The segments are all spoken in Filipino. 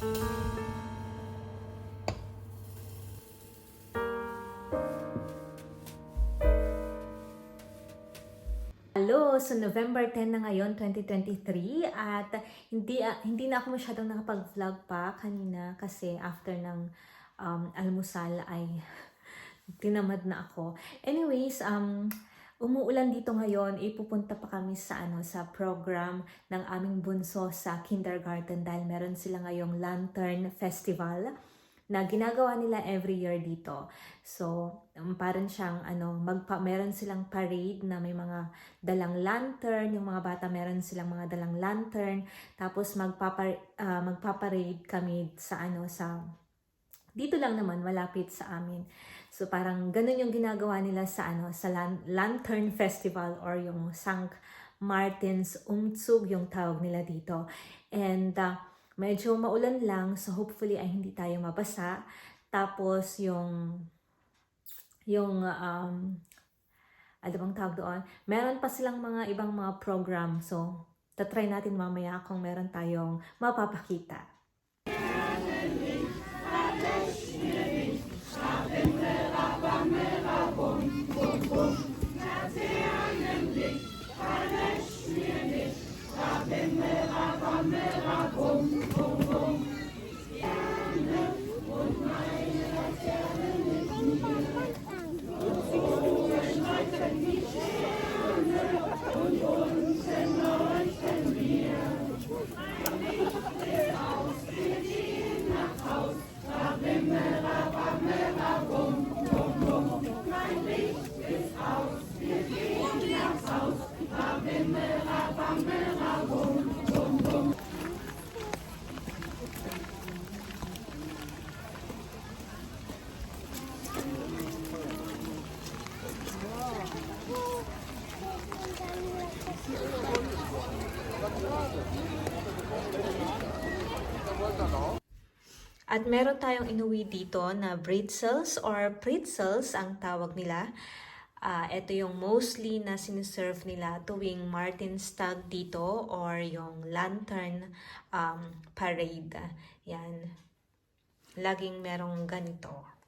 Hello! So November 10 na ngayon, 2023 at hindi ah, hindi na ako masyadong nakapag-vlog pa kanina kasi after ng um, almusal ay tinamad na ako. Anyways, um, umuulan dito ngayon, ipupunta pa kami sa ano sa program ng aming bunso sa kindergarten dahil meron sila ngayong Lantern Festival na ginagawa nila every year dito. So, um, parang siyang ano, magpa meron silang parade na may mga dalang lantern, yung mga bata meron silang mga dalang lantern, tapos magpapa ah, magpaparade kami sa ano sa dito lang naman malapit sa amin. So parang ganun yung ginagawa nila sa ano sa Lan- Lantern Festival or yung Sankt Martin's Umzug yung tawag nila dito. And ah, medyo maulan lang so hopefully ay hindi tayo mabasa. Tapos yung yung um ano bang tawag doon? Meron pa silang mga ibang mga program. So, tatry natin mamaya kung meron tayong mapapakita. At meron tayong inuwi dito na bretzels or pretzels ang tawag nila. Ah, ito yung mostly na siniserve nila tuwing Martinstag dito or yung lantern um, parade. Yan. Laging merong ganito.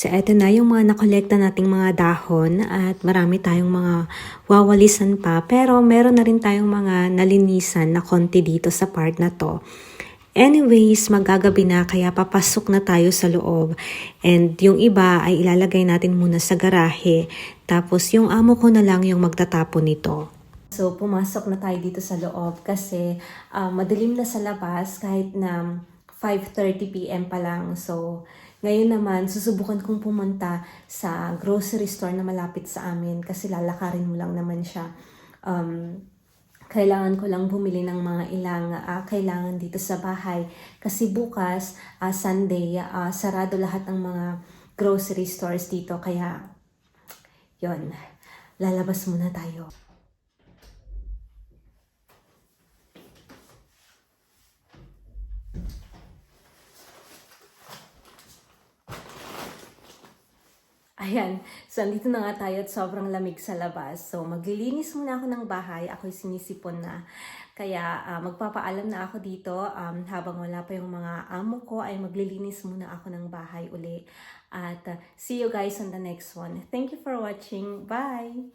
So, eto na yung mga nakolekta nating mga dahon at marami tayong mga wawalisan pa. Pero meron na rin tayong mga nalinisan na konti dito sa part na to. Anyways, magagabi na kaya papasok na tayo sa loob. And yung iba ay ilalagay natin muna sa garahe. Tapos yung amo ko na lang yung magtatapon nito. So, pumasok na tayo dito sa loob kasi ah, madilim na sa labas kahit na 5.30pm pa lang. So, ngayon naman, susubukan kong pumunta sa grocery store na malapit sa amin kasi lalakarin mo lang naman siya. Um, kailangan ko lang bumili ng mga ilang ah, kailangan dito sa bahay kasi bukas, ah, Sunday, ah, sarado lahat ng mga grocery stores dito kaya yon lalabas muna tayo. Ayan, so andito na nga tayo at sobrang lamig sa labas. So maglilinis muna ako ng bahay. Ako'y sinisipon na. Kaya ah, magpapaalam na ako dito. Um, habang wala pa yung mga amo ko ay maglilinis muna ako ng bahay uli. At ah, see you guys on the next one. Thank you for watching. Bye!